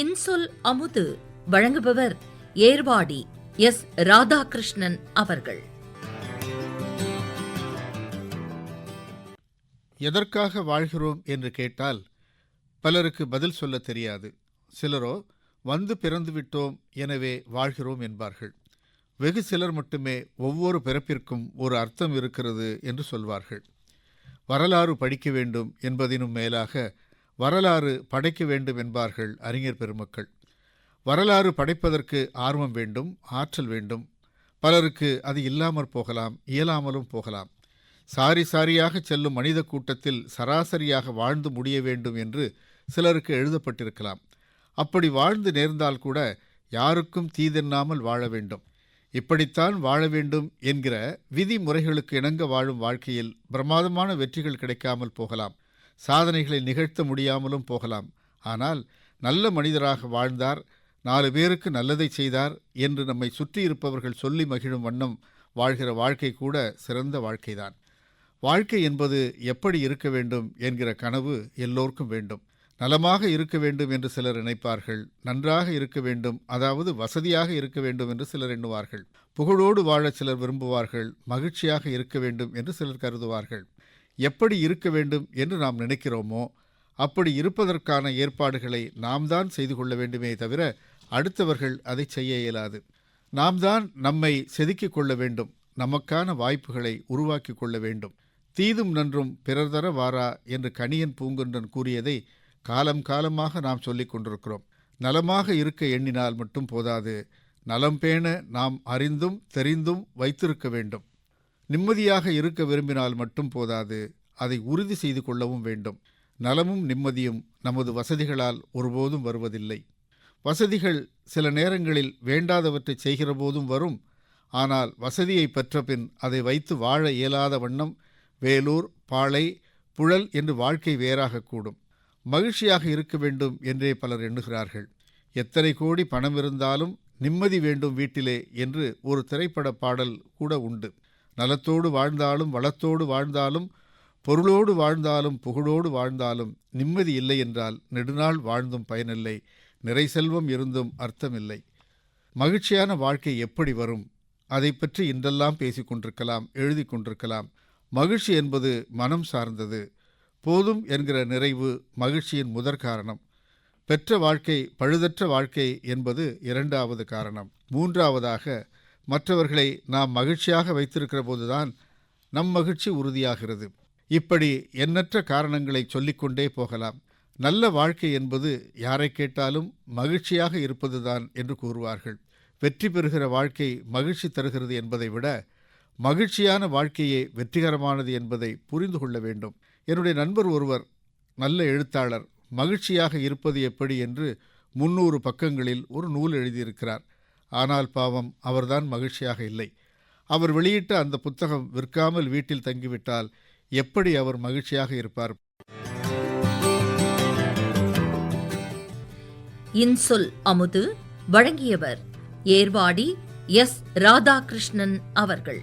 இன்சொல் அமுது வழங்குபவர் ஏர்வாடி எஸ் ராதாகிருஷ்ணன் அவர்கள். எதற்காக வாழ்கிறோம் என்று கேட்டால் பலருக்கு பதில் சொல்ல தெரியாது. சிலரோ வந்து பிறந்து விட்டோம் எனவே வாழ்கிறோம் என்பார்கள். வெகு சிலர் மட்டுமே ஒவ்வொரு பிறப்பிற்கும் ஒரு அர்த்தம் இருக்கிறது என்று சொல்வார்கள். வரலாறு படிக்க வேண்டும் என்பதினும் மேலாக வரலாறு படைக்க வேண்டும் என்பார்கள் அறிஞர் பெருமக்கள். வரலாறு படைப்பதற்கு ஆர்வம் வேண்டும் ஆற்றல் வேண்டும். பலருக்கு அது இல்லாமற் போகலாம் இயலாமலும் போகலாம். சாரி சாரியாக செல்லும் மனித கூட்டத்தில் சராசரியாக வாழ்ந்து முடிய வேண்டும் என்று சிலருக்கு எழுதப்பட்டிருக்கலாம். அப்படி வாழ்ந்து நேர்ந்தால் கூட யாருக்கும் தீதென்னாமல் வாழ வேண்டும். இப்படித்தான் வாழ வேண்டும் என்கிற விதிமுறைகளுக்கு இணங்க வாழும் வாழ்க்கையில் பிரமாதமான வெற்றிகள் கிடைக்காமல் போகலாம். சாதனைகளை நிகழ்த்த முடியாமலும் போகலாம். ஆனால் நல்ல மனிதராக வாழ்ந்தார் நாலு பேருக்கு நல்லதை செய்தார் என்று நம்மை சுற்றி இருப்பவர்கள் சொல்லி மகிழும் வண்ணம் வாழ்கிற வாழ்க்கை கூட சிறந்த வாழ்க்கைதான். வாழ்க்கை என்பது எப்படி இருக்க வேண்டும் என்கிற கனவு எல்லோருக்கும் வேண்டும். நலமாக இருக்க வேண்டும் என்று சிலர் நினைப்பார்கள். நன்றாக இருக்க வேண்டும் அதாவது வசதியாக இருக்க வேண்டும் என்று சிலர் எண்ணுவார்கள். புகழோடு வாழ சிலர் விரும்புவார்கள். மகிழ்ச்சியாக இருக்க வேண்டும் என்று சிலர் கருதுவார்கள். எப்படி இருக்க வேண்டும் என்று நாம் நினைக்கிறோமோ அப்படி இருப்பதற்கான ஏற்பாடுகளை நாம் தான் செய்து கொள்ள வேண்டுமே தவிர அடுத்தவர்கள் அதை செய்ய இயலாது. நாம் தான் நம்மை செதுக்கிக் கொள்ள வேண்டும் நமக்கான வாய்ப்புகளை உருவாக்கி கொள்ள வேண்டும். தீதும் நன்றும் பிறர் தர வாரா என்று கணியன் பூங்குன்றன் கூறியதை காலம் காலமாக நாம் சொல்லிக் கொண்டிருக்கிறோம். நலமாக இருக்க எண்ணினால் மட்டும் போதாது நலம் பேண நாம் அறிந்தும் தெரிந்தும் வைத்திருக்க வேண்டும். நிம்மதியாக இருக்க விரும்பினால் மட்டும் போதாது. அதை உறுதி செய்து கொள்ளவும் வேண்டும். நலமும் நிம்மதியும் நமது வசதிகளால் ஒருபோதும் வருவதில்லை. வசதிகள் சில நேரங்களில் வேண்டாதவற்றை செய்கிற போதும் வரும். ஆனால் வசதியை பெற்றபின் அதை வைத்து வாழ இயலாத வண்ணம் வேலூர் பாளை புழல் என்று வாழ்க்கை வேறாகக்கூடும் மகிழ்ச்சியாக இருக்க வேண்டும் என்றே பலர் எண்ணுகிறார்கள். எத்தனை கோடி பணம் இருந்தாலும் நிம்மதி வேண்டும் வீட்டிலே என்று ஒரு திரைப்பட பாடல் கூட உண்டு. நலத்தோடு வாழ்ந்தாலும் வளத்தோடு வாழ்ந்தாலும் பொருளோடு வாழ்ந்தாலும் புகழோடு வாழ்ந்தாலும் நிம்மதி இல்லை என்றால் நெடுநாள் வாழ்ந்தும் பயனில்லை நிறை செல்வம் இருந்தும் அர்த்தமில்லை. மகிழ்ச்சியான வாழ்க்கை எப்படி வரும்? அதை பற்றி இன்றெல்லாம் பேசிக் கொண்டிருக்கலாம் எழுதி கொண்டிருக்கலாம். மகிழ்ச்சி என்பது மனம் சார்ந்தது. போதும் என்கிற நிறைவு மகிழ்ச்சியின் முதற் காரணம். பெற்ற வாழ்க்கை பழுதற்ற வாழ்க்கை என்பது இரண்டாவது காரணம். மூன்றாவதாக மற்றவர்களை நாம் மகிழ்ச்சியாக வைத்திருக்கிற போதுதான் நம் மகிழ்ச்சி உறுதியாகிறது. இப்படி எண்ணற்ற காரணங்களை சொல்லிக்கொண்டே போகலாம். நல்ல வாழ்க்கை என்பது யாரை கேட்டாலும் மகிழ்ச்சியாக இருப்பதுதான் என்று கூறுவார்கள். வெற்றி பெறுகிற வாழ்க்கை மகிழ்ச்சி தருகிறது என்பதை விட மகிழ்ச்சியான வாழ்க்கையே வெற்றிகரமானது என்பதை புரிந்து கொள்ள வேண்டும். என்னுடைய நண்பர் ஒருவர் நல்ல எழுத்தாளர் மகிழ்ச்சியாக இருப்பது எப்படி என்று முன்னூறு பக்கங்களில் ஒரு நூல் எழுதியிருக்கிறார். ஆனால் பாவம் அவர்தான் மகிழ்ச்சியாக இல்லை. அவர் வெளியிட்ட அந்த புத்தகம் விற்காமல் வீட்டில் தங்கிவிட்டால் எப்படி அவர் மகிழ்ச்சியாக இருப்பார்? இன்சொல் அமுது வழங்கியவர் ஏர்வாடி எஸ். ராதாகிருஷ்ணன் அவர்கள்.